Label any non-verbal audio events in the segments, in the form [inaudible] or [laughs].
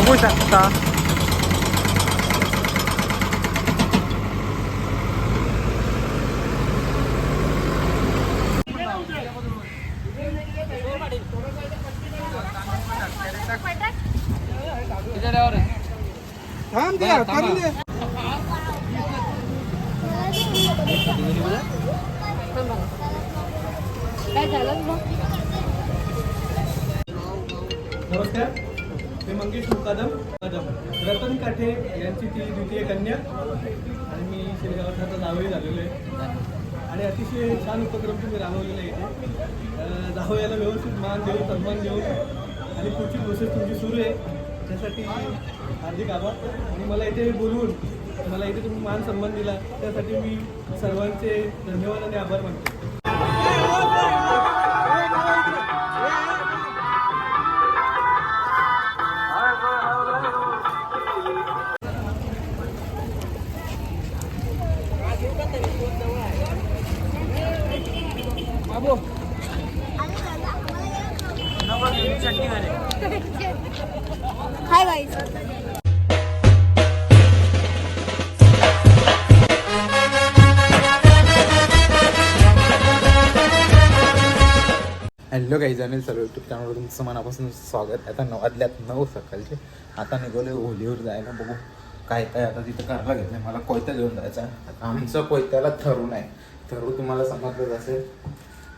बघू शकता थांब दे करून दे यांची ती द्वितीय कन्या. आणि मी शिरगावात आता दहावी झालेलो आहे. आणि अतिशय छान उपक्रम तुम्ही राबवलेला आहे इथे. व्यवस्थित मान देऊन सन्मान देऊन आणि पुढची प्रोसेस तुमची सुरू आहे. त्यासाठी हार्दिक आभार. आणि मला इथे बोलवून मला इथे तुम्ही मान सन्मान दिला. त्यासाठी मी सर्वांचे धन्यवाद आणि आभार मानतो. हॅलो काही जाणेल सर्व युट्यूब चॅनलवर तुमचं मनापासून स्वागत. आता नऊ आदल्यात नऊ सकाळचे. आता निघाले होलीवर जायला. बघू काय काय आता तिथं करायला घेतलं मला कोयता घेऊन जायचा आहे. आता आमचं कोयत्याला थरू नाही. थरू तुम्हाला समजलंच असेल.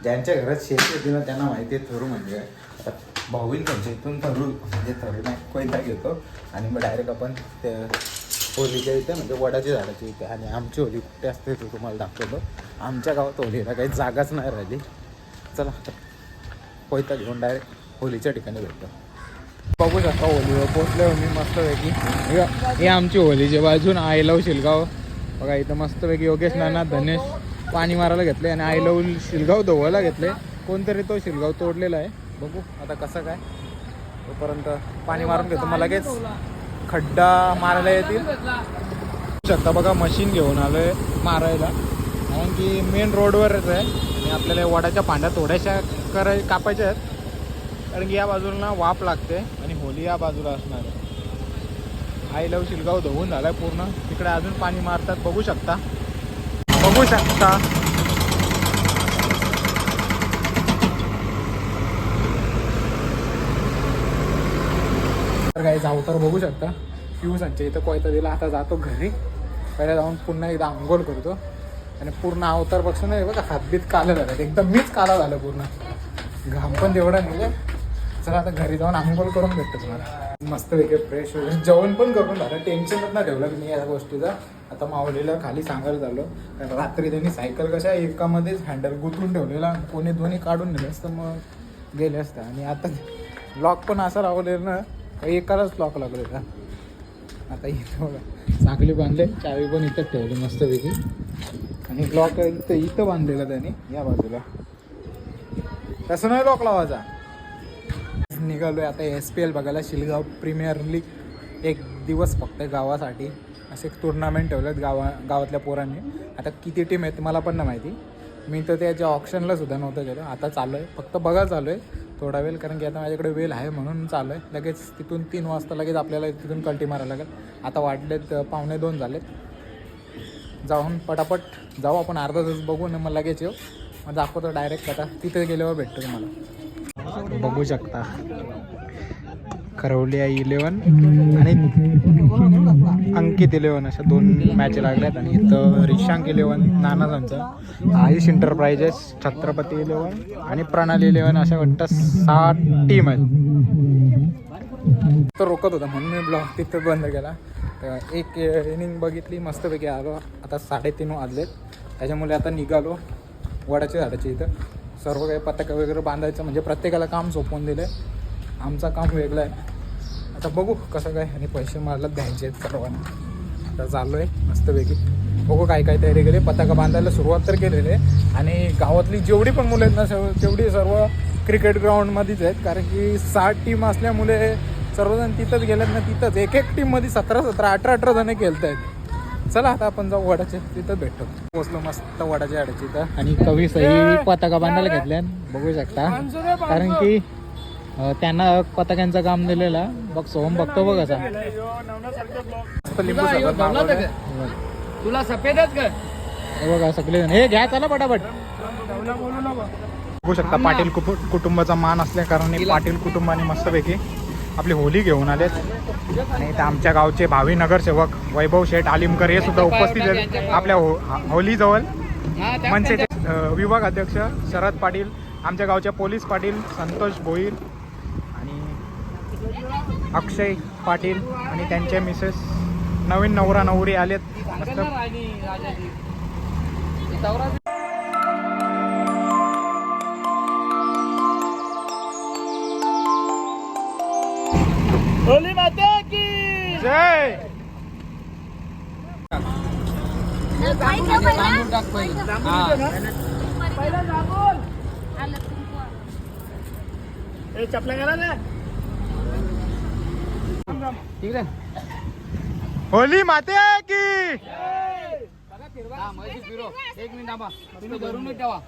ज्यांच्या घरात शेती होती ना त्यांना माहिती आहे थरू म्हणजे काय. आता भाऊन त्यांच्या इथून थरू म्हणजे थरू नाही कोयता घेतो. आणि मग डायरेक्ट आपण ते होलीच्या इथे म्हणजे वडाच्या झाडाच्या इथे. आणि आमची होली कुठे असते ते तुम्हाला दाखवतो. आमच्या गावात होलीला काही जागाच नाही राहिली. चला कोयता घेऊन डायरेक्ट होलीच्या ठिकाणी भेटतो. बघू शकता होलीवर पोचलो मी मस्तपैकी. हे- आमची होलीच्या बाजून आय लव शिलगाव. बघा इथं मस्तपैकी योगेश नाना धनेश पाणी मारायला घेतले आणि आय लव शिलगाव धुवायला घेतले. कोणतरी तो शिलगाव तोडलेला आहे. बघू आता कसं काय. तोपर्यंत पाणी मारून घेतो. मग लगेच खड्डा मारायला येतील. शकता बघा मशीन घेऊन आलोय मारायला. कारण की मेन रोडवरच आहे. आपल्याला वडाच्या पांढ्या थोड्याशा कराय कापायच्या आहेत. कारण की या बाजूला वाप लागते आणि होली या बाजूला असणार आहे. आई लव शिलगाव धुवून झालाय पूर्ण. तिकडे अजून पाणी मारतात. बघू शकता. बघू शकता. तर काही जाऊ तर बघू शकता. पिऊ संचय इथं कोयता दिला आता जातो घरी. पहिला जाऊन पुन्हा एकदा आंघोळ करतो. आणि पूर्ण अवतार बघतो नाही बघा हातबीत काला झालं. एकदम मीच काला झालं पूर्ण. घाम पण तेवढा निघलं चला आता घरी जाऊन आंघोळ करून भेटतो तुम्हाला. मस्त वेगळे फ्रेश वगैरे जेवण पण करून झालं. टेन्शनच ना ठेवलं मी या गोष्टीचा. आता माऊलीला खाली सांगायला झालो कारण रात्री त्यांनी सायकल कशा एकामध्येच हँडल गुंतून ठेवलेला कोणी दोन्ही काढून नेलं असतं मग गेले असतं. आणि आता लॉक पण असा लावलेलं ना एकालाच लॉक लागलेला. आता इथं बघा साखली बांधले चावी पण इथं ठेवली मस्तपैकी आणि लॉक इथं इथं बांधलेला त्याने या बाजूला. तसं नाही लॉक लावायचा निघालोय आता एस पी एल बघायला शिलगाव प्रीमियर लीग एक दिवस फक्त गावासाठी. असे एक टुर्नामेंट ठेवलेत गावा गावातल्या पोरांनी. आता किती टीम आहेत मला पण नाही माहिती. मी तर त्याच्या ऑप्शनला सुद्धा नव्हतं गेलो. आता चालू आहे फक्त बघा चालू आहे थोडा वेळ कारण की आता माझ्याकडे वेळ आहे म्हणून चालू आहे लगेच तिथून तीन वाजता लगेच आपल्याला तिथून कल्टी मारायला लागेल. आता वाटलेत पावणे दोन झालेत. जाऊन पटापट जाऊ आपण अर्धा तास बघू आणि मग लगेच येऊ. मग दाखवतो डायरेक्ट आता. तिथे गेल्यावर भेटतो तुम्हाला. बघू शकता. करवली आहे इलेवन आणि अंकित इलेवन अशा दोन मॅच लागल्यात. आणि इथं रिशांक इलेवन नानाजांचं आयुष एंटरप्राइजेस छत्रपती इलेवन आणि प्रणाली इलेवन अशा वाटतं सात टीम आहेत. तो रोकत होता म्हणून मी ब्लॉग तिथं बंद केला. तर एक इनिंग बघितली मस्तपैकी आलो. आता साडेतीन वाजलेत. त्याच्यामुळे आता निघालो वडाच्या झाडाच्या इथं. सर्व काही पताका वगैरे बांधायचं म्हणजे प्रत्येकाला काम सोपवून दिलं आमचं काम वेगळं आहे. आता बघू कसं काय आणि पैसे मला द्यायचे आहेत सर्वांना. आता चाललो आहे मस्तपैकी. बघू काय काय तयारी केली. पताका बांधायला सुरुवात तर केलेली आहे. आणि गावातली जेवढी पण मुलं आहेत ना सर्व- तेवढी सर्व क्रिकेट ग्राउंडमध्येच आहेत. कारण की साठ टीम असल्यामुळे सर्वजण तिथंच गेलेत ना तिथंच. एक एक टीममध्ये सतरा सतरा अठरा अठरा जण खेळत आहेत चला आता आपण जाऊ वडाचे तिथं भेटतो पोचलो मस्त वडाच्या झाडाची इथं. आणि कवी सही पताका बांधायला घेतल्या बघू शकता. कारण की त्यांना पताक्यांचं काम दिलेलं. बघ सोहम बघतो बघ असा. तुला सफेदच हे बघा सगळे हे घ्या चला पटापट. बघू शकता पाटील कुटुंबाचा मान असल्या कारणाने पाटील कुटुंबाने मस्तपैकी आपली होली घेऊन आलेत. आणि इथे आमच्या गावचे भावी नगरसेवक वैभव शेठ आलिमकर हे सुद्धा उपस्थित आहेत. आपल्या हो होलीजवळ. मनसेचे विभाग अध्यक्ष शरद पाटील आमच्या गावच्या पोलीस पाटील संतोष भोईर आणि अक्षय पाटील आणि त्यांचे मिसेस नवीन नवरा नवरी आलेत. होली माता की जय। तांदूळ टाक पहिलं. चपल्या घाला ना. ठीक आहे. होली माते की। एक मिनिट थांबा. तुम्ही धरूनच ठेवा.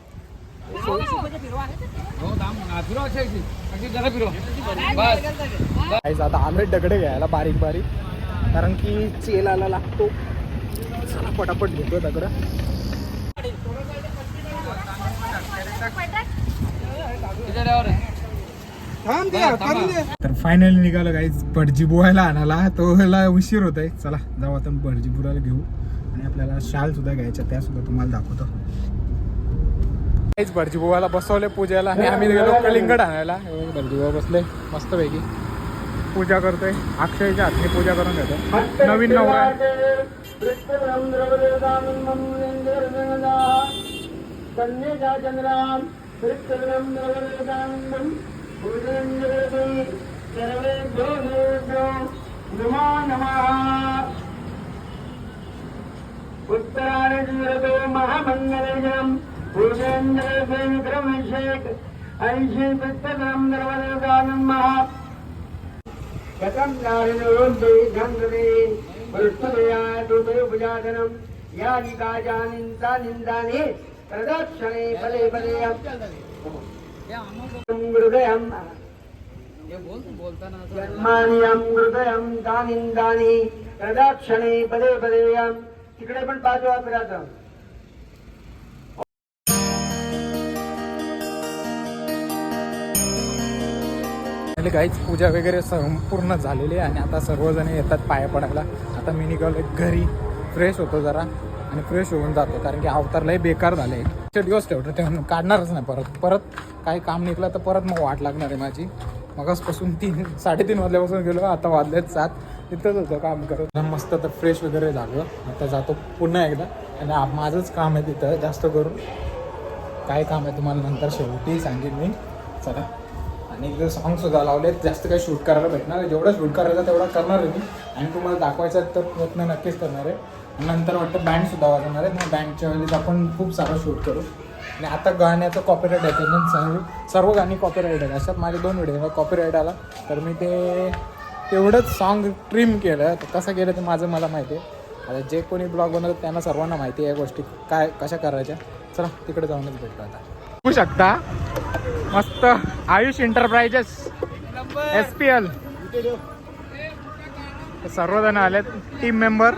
बस आता आलोय दगडे घ्यायला बारीक बारीक. कारण की चेलाला लागतो. चला पटापट घेतो दगड. तर फायनली निघालो काहीच भटजी बुवायला आणाला तो ह्याला उशीर होत आहे. चला जाऊ आता भटजी बुवाला घेऊ. आणि आपल्याला शाल सुद्धा घ्यायच्या त्या सुद्धा तुम्हाला दाखवतो. काहीच भटजी बुवाला बसवले पूजेला. आणि आम्ही गेलो कलिंगड आणायला. हे बघ, भटजी बुवा बसले मस्तपैकी. पूजा करतोय. अक्षयच्या हातने पूजा करून घेतो. नवीन नवरा. कन्येचा चंद्राम कृष्णम द्रवदानंदम पूजेन्द्रवती सर्वे देवेभ्यो नमो नमः ऐशी महा। कथं नारिणोऽन्ते गन्धते पृष्ठदया दुर्भुजातनं यानि काजानिन्ता निन्दानि प्रदक्षिणे फले फले हृदयं हे बोल बोलताना असं. हृदयं तानिन्दानि पदे पदे तिकडे पण पाच वेळा आपले काहीच पूजा वगैरे संपूर्ण झालेली आहे आणि आता सर्वजण येतात पाया पडायला. आता मी निघालो घरी. फ्रेश होतो जरा आणि फ्रेश होऊन जातो कारण की अवतारलाही बेकार झाले. ते दिवस ठेवतो ते काढणारच नाही परत. परत काही काम निघलं तर परत मग वाट लागणार आहे माझी. मगासपासून तीन साडेतीन वाजल्यापासून गेलो आता वाजलेत सात. तिथंच होतं काम करत. मस्त तर फ्रेश वगैरे झालं. आता जातो पुन्हा एकदा. आणि माझंच काम आहे तिथं जास्त करून. काय काम आहे तुम्हाला नंतर शेवटी सांगेन मी. चला. आणि जर सॉंग सुद्धा लावले जास्त काही शूट करायला भेटणार आहे जेवढं शूट करायचं तेवढा करणार आहे मी. आणि तुम्हाला दाखवायचा तर प्रयत्न नक्कीच करणार आहे. आणि नंतर वाटतं बँड सुद्धा वाजवणार आहे मग बँडच्या वेळेस आपण खूप सारं शूट करू. आणि आता गाण्याचं कॉपीराईट आहे. त्याच्यात सर्व सर्व गाणी कॉपीराईट आहेत. अशात माझे दोन व्हिडिओ कॉपीराईट आला. तर मी ते तेवढंच सॉन्ग ट्रिम केलं. तर कसं केलं ते माझं मला माहिती आहे. आता जे कोणी ब्लॉग बनवतात त्यांना सर्वांना माहिती आहे या गोष्टी काय कशा करायच्या. चला तिकडे जाऊनच भेटतो आता. बघू शकता. मस्त Ayush enterprises S P L सर्वजण आलेत टीम मेंबर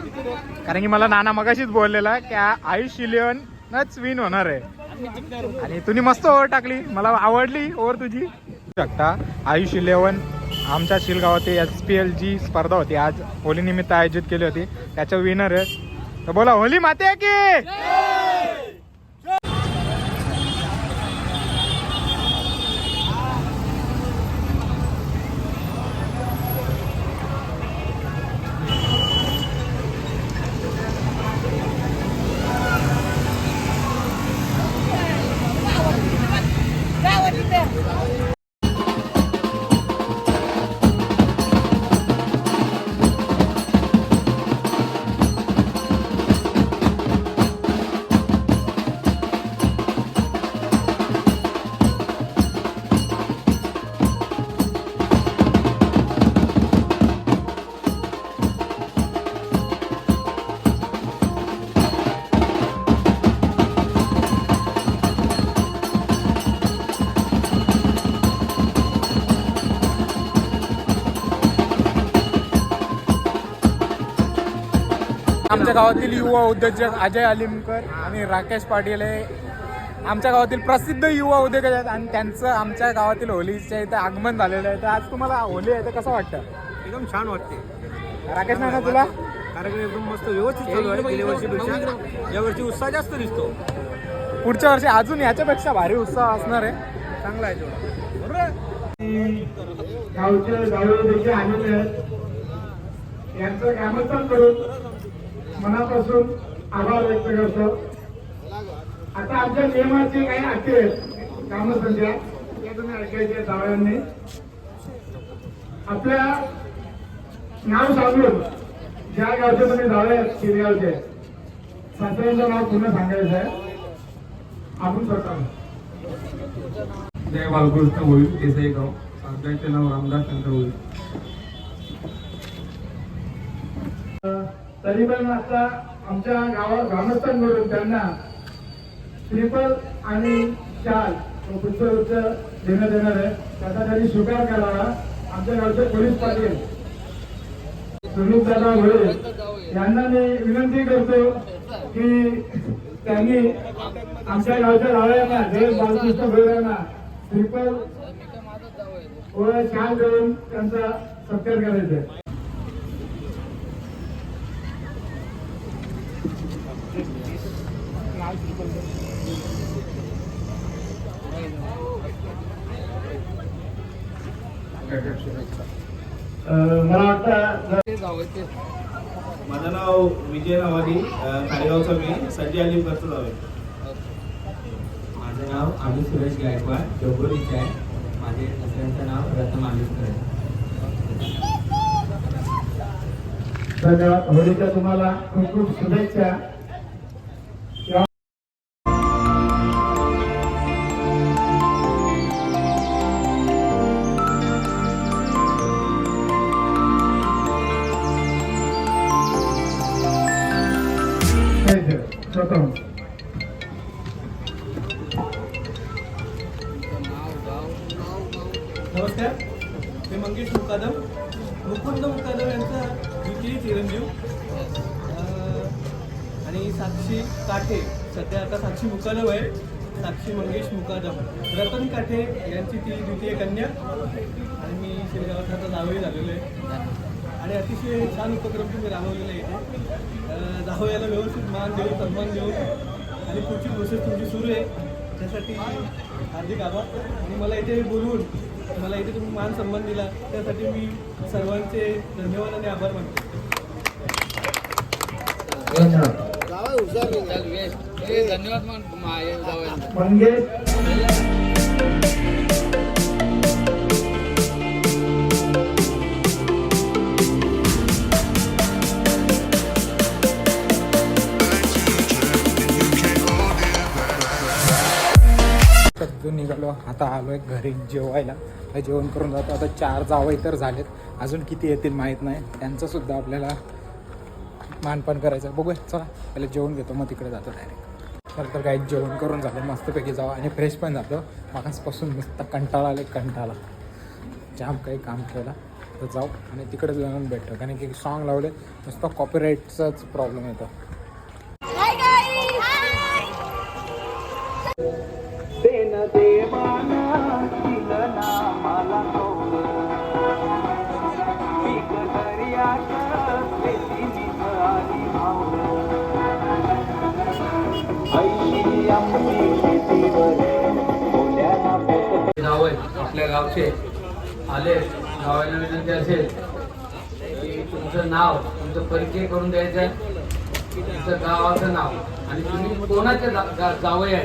कारण की मला नाना मगाशीच बोललेला की आयुष इलेव्हनच विन होणार आहे. आणि तुम्ही मस्त ओव्हर टाकली. मला आवडली ओव्हर तुझी. शकता. आयुष इलेव्हन आमच्या शिलगावात एस पी एल जी स्पर्धा होती. आज होलीनिमित्त आयोजित केली होती. त्याचं विनर आहे. तर बोला होली माते की? गावातील युवा उद्योजक अजय अलिमकर आणि राकेश पाटील हे आमच्या गावातील प्रसिद्ध युवा उद्योजक आहेत आणि त्यांचं आमच्या गावातील होलीच्या इथं आगमन झालेलं आहे. तर आज तुम्हाला होली आहे तर कसं वाटतं? एकदम छान वाटते. राकेश नाना तुला? कार्यक्रम एकदम मस्त व्यवस्थित चालू आहे. गेल्या वर्षीपेक्षा यावर्षी उत्साह जास्त दिसतो. पुढच्या वर्षी अजून याच्यापेक्षा भारी उत्साह असणार आहे. चांगला आहे तेवढा. गावचे गावचे देखील आलेले आहेत यांचं कामस्थान करून मनापासून आभार व्यक्त करतो. आता आमच्या नियमाचे काही अटी आहेत. कामसंध्या त्या तुम्ही ऐकायचे जावयांनी आपल्या नाव सांगून ज्या गावचे तुम्ही आहेत शिरगावचे सासऱ्यांचं नाव पुन्हा सांगायचं आहे. आपण स्वतः. जय बालकृष्ण होईल देसाई गाव. सासऱ्याचे नाव रामदास चंद्र होईल. तरी पण आता आमच्या गावात ग्रामस्थान मिळून त्यांना श्रीफल आणि शाल व पुष्पवृत्त देण्यात येणार आहे. त्याचा त्यांनी स्वीकार करावा. आमच्या गावचे पोलीस पाटील सुनील दादा होळे यांना मी विनंती करतो की त्यांनी आमच्या गावच्या रावळ्यांना जय बालकृष्ण होळे यांना श्रीफल व शाल देऊन त्यांचा सत्कार करायचा मला वाटतं माझं नाव विजय नवाडी खारेगावचा मी संजय अलिमकरचं जावे माझं नाव आम्ही सुरेश गायकवाड डोंबिवलीचे आहे. माझे दुसऱ्यांचं नाव रतन आंबेडकर आहे. धन्यवाद. होळीच्या तुम्हाला खूप खूप शुभेच्छा. नमस्कार. मी मंगेश मुकादम मुकुंद मुकादम यांचा द्वितीय चिरंजीव. आणि साक्षी काठे. सध्या आता साक्षी मुकादम आहे. साक्षी मंगेश मुकादम रतन काठे यांची ती द्वितीय कन्या. आणि मी शिरगावात आता जावई झालेलो आहे. आणि अतिशय छान उपक्रम तुम्ही राबवलेला आहे इथे. जावयाला व्यवस्थित मान देऊ सन्मान देऊ आणि पुढची प्रोसेस तुमची सुरू आहे. त्यासाठी हार्दिक आभार. आणि मला इथे बोलवून मला इथे तुम्ही मान सन्मान दिला त्यासाठी मी सर्वांचे धन्यवाद आणि आभार मानतो. धन्यवाद. निघालो आता आलोय घरी जेवायला. जेवण करून जातो. आता चार जावई तर झालेत. अजून किती येतील माहीत नाही. त्यांचं सुद्धा आपल्याला मानपान करायचं. आहे. बघूया चला. पहिलं जेवण घेतो मग तिकडे जातो डायरेक्ट तर तर काही जेवण करून झालं. मस्तपैकी जावं आणि फ्रेश पण जातो. मागासपासून नुसता कंटाळा आले कंटाळा. जाम काही काम केलं. तर जाऊ. आणि तिकडे जाऊन भेटतो कारण की सॉन्ग लावले नुसतं कॉपीराईटचाच प्रॉब्लेम येतो. जावय आपल्या गावचे आले गावाला विनंती असेल की तुमचं नाव तुमचं परिचय करून द्यायचं आहे. तुमचं गावाचं नाव. आणि तुम्ही कोणाचे जावई आहे?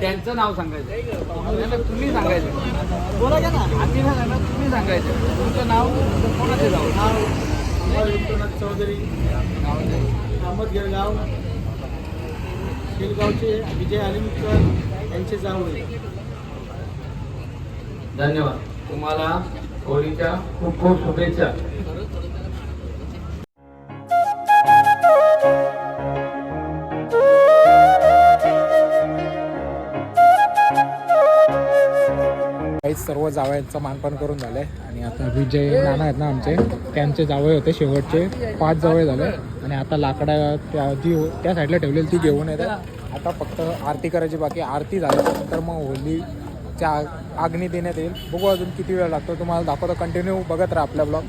त्यांचं नाव सांगायचं तुम्ही सांगायचं बोला ना. आम्ही तुम्ही सांगायचं तुमचं नाव कोणाचे जावं नाव. विश्वनाथ चौधरी. अहमद गिरगाव शिरगावचे विजय आलिमकर यांचे जावळे धन्यवाद. तुम्हाला होळीच्या खूप खूप शुभेच्छा. सर्व जावयांचं मानपान करून झालंय. आणि आता विजय नाना आहेत ना आमचे त्यांचे जावय होते शेवटचे. पाच जावळे झाले. आणि आता लाकडा त्या जी त्या साईडला ठेवलेली ती घेऊन येतात. आता फक्त आरती करायची बाकी आरती झाल्यानंतर मग होलीच्या आग- आग्नी देण्यात येईल. बघू अजून किती वेळ लागतो. तुम्हाला दाखवतो. कंटिन्यू बघत राहा आपल्या ब्लॉग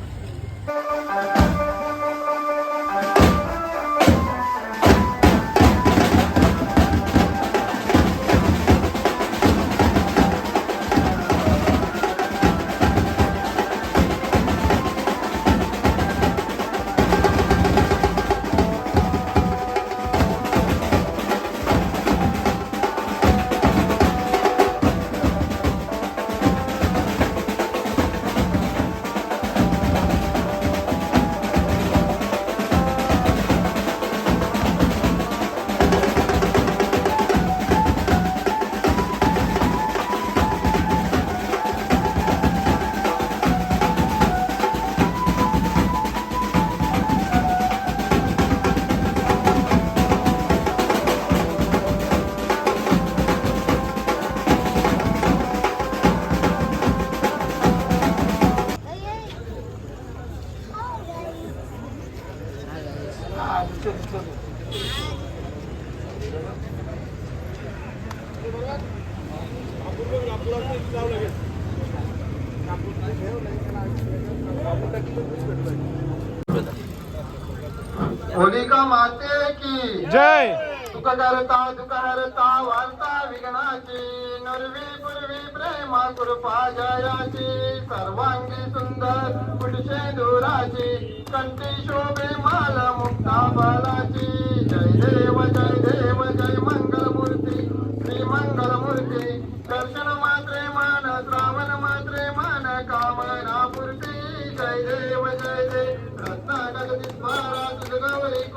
होलिका माते की? जय। सुख करता दुःख हरता वार्ता विघ्नाची नरवी पूर्वी प्रेमा कृपा जयाची सर्वांगी सुंदर पुढचे दुराची कंठी शोभे माल मुक्ता बालाची. जय देव जय देव जय मंगल मूर्ती श्री मंगल मूर्ती दर्शन मात्रे मान श्रावण मात्रे मान कामना पूर्ती जय देव जय देव रत्नागती स्मरा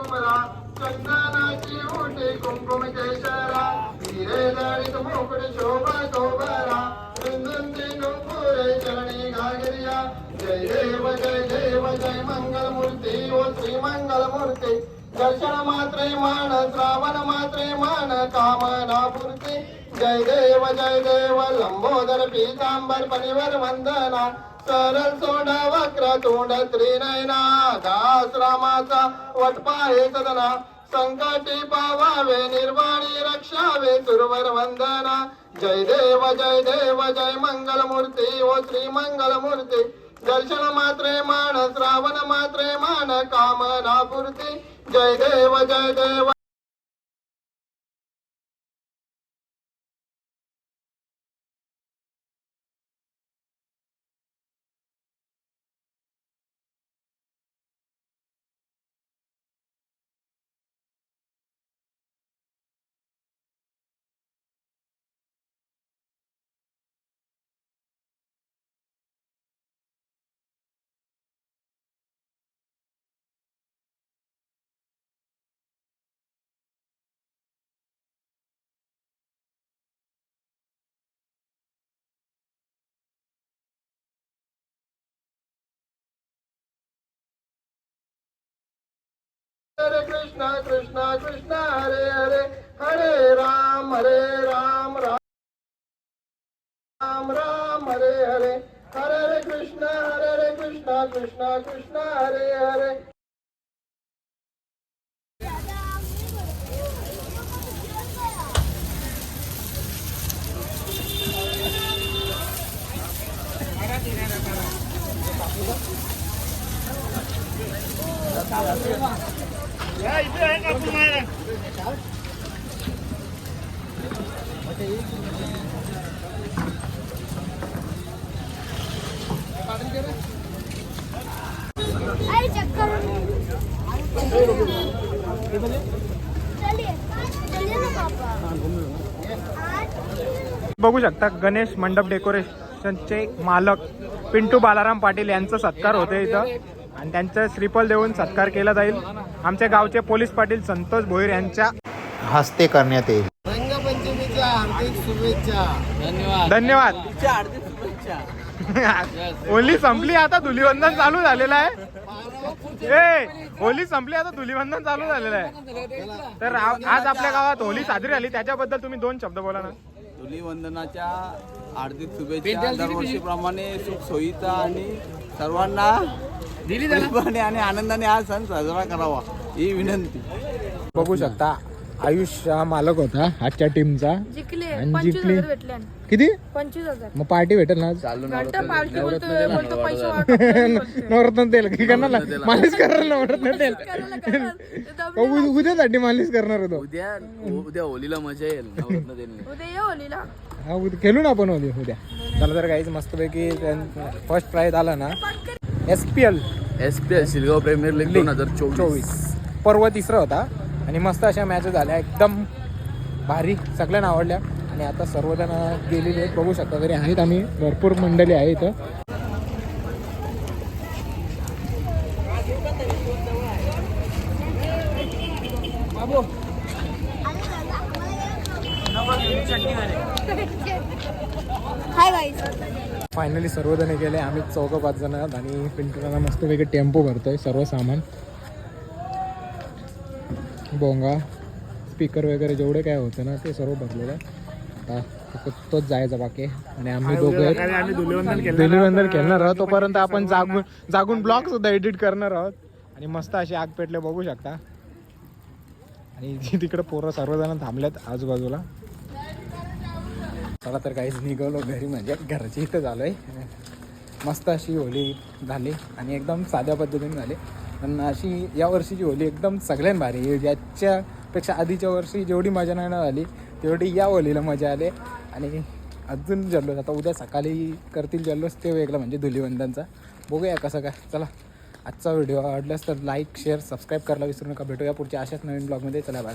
कुमरा चंदनाची ओटी कुंकुम केशरा हिरे जडित मुकुट शोभा शोभरा. वृंदुंदी नुपुरे चरणी घागरिया. जय देव जय देव जय मंगल मूर्ती ओ श्री मंगल मूर्ती दर्शन मात्रे मान श्रावण मात्रे मान कामना पूर्ती. जय देव जय देव लंबोदर पीतांबर सरळ वक्र तोंड त्रिनयना दास रामाचा वटपा हे सदना संकटी पावावे निर्वाणी रक्षावे सुरवर वंदना. जय देव जय देव जय मंगल मूर्ती ओ श्री मंगल मूर्ती दर्शन मात्रे मान श्रावण मात्रे मान कामना पूर्ती जय देव जय देव. Hare Krishna, Krishna Krishna, Hare Hare, Hare Ram, Hare बघू शकता गणेश मंडप डेकोरेशनचे मालक पिंटू बालाराम पाटील यांचा सत्कार होते इथं. आणि त्यांचं श्रीफल देऊन सत्कार केला जाईल. आमच्या गावचे पोलीस पाटील संतोष भोईर यांच्या हस्ते करण्यात येईल. रंगपंचमीच्या हार्दिक शुभेच्छा. धन्यवाद. धन्यवाद. हार्दिक शुभेच्छा. [laughs] होली संपली आता धुलीवंदन चालू झालेलं आहे. ए होली संपली आता धुलीवंदन चालू झालेलं आहे. तर आ- आज आपल्या गावात होली साजरी झाली त्याच्याबद्दल तुम्ही दोन शब्द बोला ना. धुलीवंदनाच्या हार्दिक शुभेच्छा. दरवर्षीप्रमाणे सुख सोयीचा आणि सर्वांना प्रेमाने आणि आनंदाने हा सण साजरा करावा. ही विनंती. बघू शकता. आयुष हा मालक होता आजच्या टीमचा. जिंकले आणि पंचवीस जिंकले. हजार भेटले आणि. किती? पंचवीस हजार. मग पार्टी भेटेल ना? आज? बोलतो पैसे नवरत्न तेल की करणार मालिश करणार नवरत्न तेल? उद्या- उद्यासाठी मालिश करणार होतो? उद्या उद्या होलीला मजा येईल नवरत्न देणे उद्या ये होलीला. हा उद्या खेळू ना आपण उद्या उद्या. चला तर काहीच मस्तपैकी फर्स्ट प्राईज आला ना? S P L S P L Shilgaon premier league दोन हजार चोवीस. चोवीस. पर्व तिसरा होता. आणि मस्त अशा मॅच झाल्या. एकदम भारी. सगळ्यांना आवडल्या. आणि आता सर्वजण गेलेले आहेत. बघू शकता तरी आहेत आम्ही. भरपूर मंडळी आहे इथं. फायनली सर्वजण गेले. आम्ही चौघं पाच जण आणि पिंटूला मस्तपैकी टेम्पो भरतोय. सर्व सामान बोंगा स्पीकर वगैरे जेवढे काय होतं ना ते सर्व भरलेलं आहे आता फक्त तोच जायचा बाकी. आणि आम्ही दोघं धुलीवंदन खेळणार आहोत. तोपर्यंत आपण जागून जागून ब्लॉग सुद्धा एडिट करणार आहोत. आणि मस्त अशी आग पेटले बघू शकता. आणि [laughs] तिकडे पोरं सर्वजण थांबल्यात आजूबाजूला. चला तर काहीच निघालो घरी म्हणजे. घरची इथं झालो आहे मस्त अशी होली झाली. आणि एकदम साध्या पद्धतीने झाली. पण अशी या वर्षीची होली एकदम सगळ्यां भारी याच्यापेक्षा आधीच्या वर्षी जेवढी मजा नाही ना झाली तेवढी या होलीला मजा आली. आणि अजून जल्लोष आता उद्या सकाळी करतील जल्लोष ते वेगळं म्हणजे धुलीवंदांचा बघूया कसं काय. चला आजचा व्हिडिओ आवडल्यास तर लाईक शेअर सबस्क्राईब करायला विसरू नका. भेटूया पुढच्या अशाच नवीन ब्लॉगमध्ये चला बाय